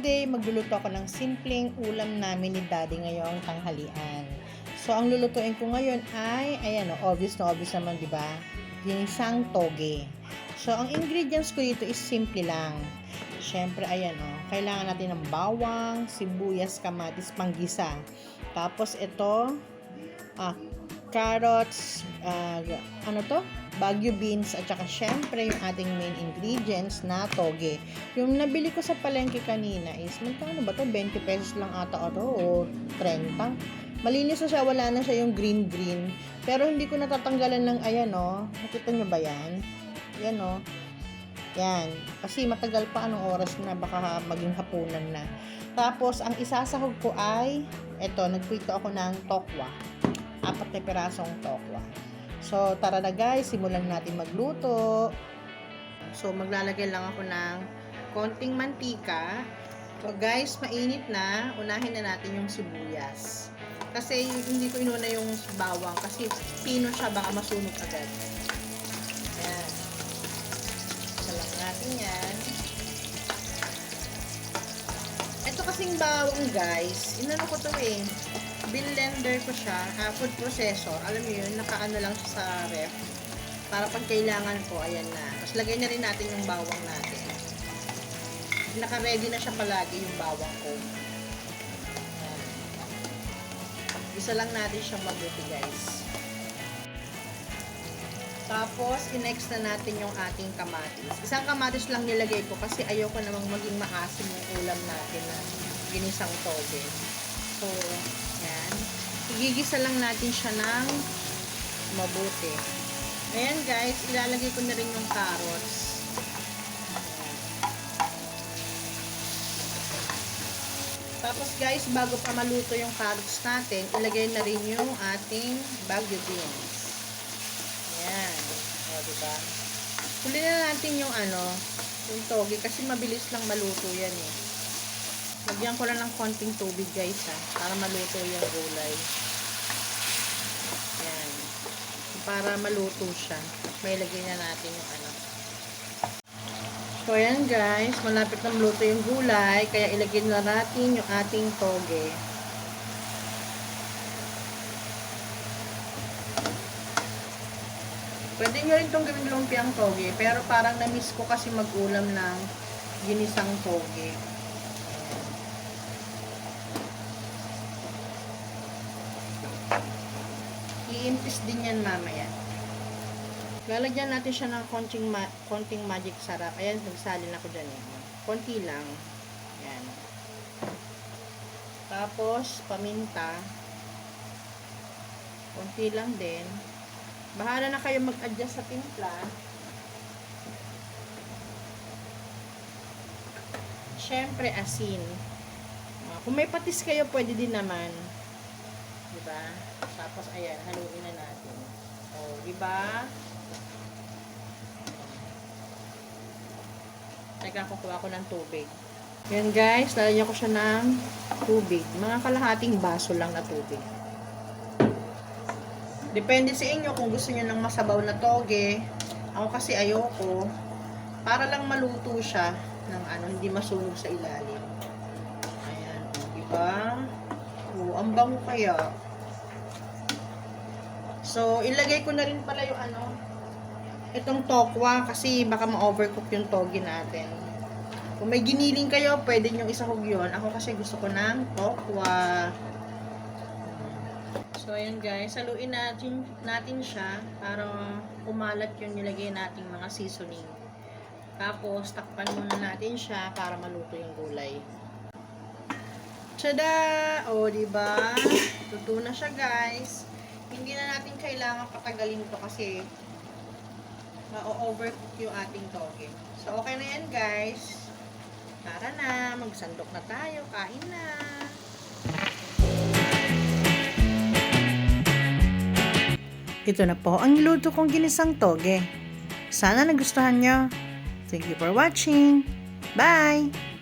day, magluluto ako ng simpleng ulam namin ni Daddy ngayong tanghalian. So, ang lulutuin ko ngayon ay, ayan o, obvious na obvious naman, di ba? Ginisang toge. So, ang ingredients ko dito is simple lang. Siyempre, ayan o, kailangan natin ng bawang, sibuyas, kamatis, panggisa. Tapos, ito, ah, carrots, ah, ano to? Baguio beans, at saka syempre yung ating main ingredients na toge. Yung nabili ko sa palengke kanina is, magkano ba to? 20 pesos lang ata ito o 30. Malinis na siya, wala na siya yung green-green. Pero hindi ko natatanggalan ng ayan o. Nakita nyo ba yan? Yan o. Yan. Kasi matagal pa anong oras na baka maging hapunan na. Tapos, ang isasahog ko ay, eto, nagprito ako ng tokwa. Apat na pirasong tokwa. So, tara na guys, simulan natin magluto. So, maglalagay lang ako ng konting mantika. So, guys, mainit na. Unahin na natin yung sibuyas. Kasi hindi ko inuna yung bawang kasi pino siya, baka masunog agad. Ayan. Salang natin yan. Ito kasing bawang, guys. Inano ko to eh. Blender ko siya. Uh, food processor. Alam mo yun, nakaano lang siya sa ref. Para pag kailangan ko, ayan na. Tapos lagay na rin natin yung bawang natin. Naka-ready na siya palagi yung bawang ko. Ayan. Isa lang natin siyang mabuti, guys. Tapos, i-next na natin yung ating kamatis. Isang kamatis lang nilagay ko kasi ayoko namang maging maasim yung ulam natin na ginisang toge. So. Igigisa lang natin siya ng mabuti. Ayan guys, ilalagay ko na rin yung carrots. Tapos guys, bago pa maluto yung carrots natin, ilagay na rin yung ating baguio beans. Ayan. O, diba? Huli na natin yung ano, yung toge kasi mabilis lang maluto yan eh. Lagyan ko lang ng konting tubig guys ha, para maluto yung gulay. Ayan. Para maluto siya. May lagay na natin yung ano. So ayan guys, malapit na maluto yung gulay, kaya ilagay na natin yung ating toge. Pwede nyo rin itong gawing lumpiang toge, pero parang na-miss ko kasi mag-ulam ng ginisang toge. I-impis din yan mamaya. Lalagyan natin siya ng konting, ma konting magic sarap. Ayan, nagsalin ako dyan eh. Konti lang. Ayan. Tapos, paminta. Konti lang din. Bahala na kayo mag-adjust sa timpla. Siyempre, asin. Kung may patis kayo, pwede din naman. Diba? Tapos, ayan, haluin na natin. O, diba? Teka, kukuha ko ng tubig. Yan guys, lalagyan ko siya ng tubig. Mga kalahating baso lang na tubig. Depende sa inyo kung gusto niyo ng masabaw na toge. Ako kasi ayoko. Para lang maluto siya ng ano, hindi masunog sa ilalim. Ayan, diba? O, ang bango kaya. So, ilagay ko na rin pala yung ano, itong tokwa kasi baka ma-overcook yung toge natin. Kung may giniling kayo, pwede nyo isahog yun. Ako kasi gusto ko ng tokwa. So, ayan guys, haluin natin, natin siya para kumalat yung nilagay nating mga seasoning. Tapos, takpan muna natin siya para maluto yung gulay. Tada! O, diba? Luto na siya guys. Hindi na natin kailangan patagalin to kasi ma-overcook yung ating toge. So, okay na yan guys. Tara na, magsandok na tayo. Kain na. Ito na po ang niluto kong ginisang toge. Sana nagustuhan nyo. Thank you for watching. Bye!